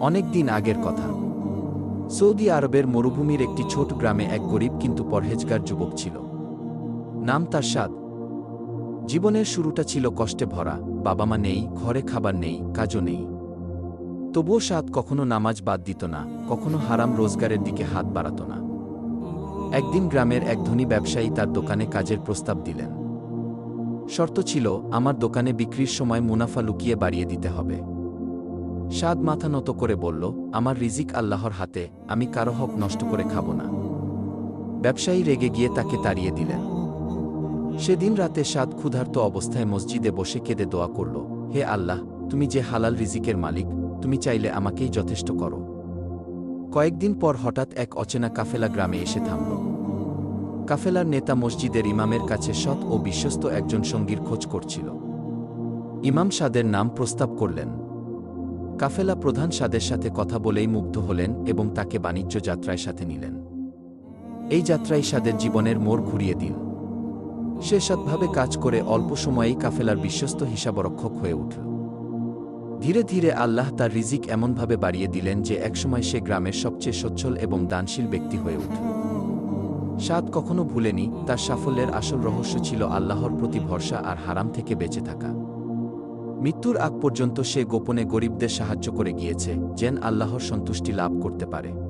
অনেক দিন আগের কথা। সৌদি আরবের মরুভূমির একটি ছোট গ্রামে এক গরিব কিন্তু পরহেজগার যুবক ছিল। নাম তার সাদ। জীবনের শুরুটা ছিল কষ্টে ভরা বাবা মা নেই, ঘরে খাবার নেই, কাজও নেই। তবুও সাদ কখনো নামাজ বাদ দিত না, কখনো হারাম রোজগারের দিকে হাত বাড়াত না। একদিন গ্রামের এক ধনী ব্যবসায়ী তার দোকানে কাজের প্রস্তাব দিলেন। শর্ত ছিল, আমার দোকানে বিক্রির সময় মুনাফা লুকিয়ে বাড়িয়ে দিতে হবে। সাদ মাথা নত করে বলল, আমার রিজিক আল্লাহর হাতে, আমি কারও হক নষ্ট করে খাব না। ব্যবসায়ী রেগে গিয়ে তাকে তাড়িয়ে দিলেন। সেদিন রাতে সাদ ক্ষুধার্ত অবস্থায় মসজিদে বসে কেঁদে দোয়া করল, হে আল্লাহ, তুমি যে হালাল রিজিকের মালিক, তুমি চাইলে আমাকেই যথেষ্ট করো। কয়েকদিন পর হঠাৎ এক অচেনা কাফেলা গ্রামে এসে থামল। কাফেলার নেতা মসজিদের ইমামের কাছে সৎ ও বিশ্বস্ত একজন সঙ্গীর খোঁজ করছিল। ইমাম সাদের নাম প্রস্তাব করলেন কাফেলা প্রধান সাদের সাথে কথা বলেই মুগ্ধ হলেন এবং তাকে বাণিজ্য যাত্রায় সাথে নিলেন। এই যাত্রাই সাদের জীবনের মোড় ঘুরিয়ে দিন সে সৎভাবে কাজ করে অল্প সময়েই কাফেলার বিশ্বস্ত হিসাবরক্ষক হয়ে উঠল। ধীরে ধীরে আল্লাহ তার রিজিক এমনভাবে বাড়িয়ে দিলেন যে একসময় সে গ্রামের সবচেয়ে সচ্ছল এবং দানশীল ব্যক্তি হয়ে উঠল। সাদ কখনো ভুলেনি, তার সাফল্যের আসল রহস্য ছিল আল্লাহর প্রতি ভরসা আর হারাম থেকে বেঁচে থাকা। মৃত্যুর আগ পর্যন্ত সে গোপনে গরিবদের সাহায্য করে গিয়েছে, যেন আল্লাহর সন্তুষ্টি লাভ করতে পারে।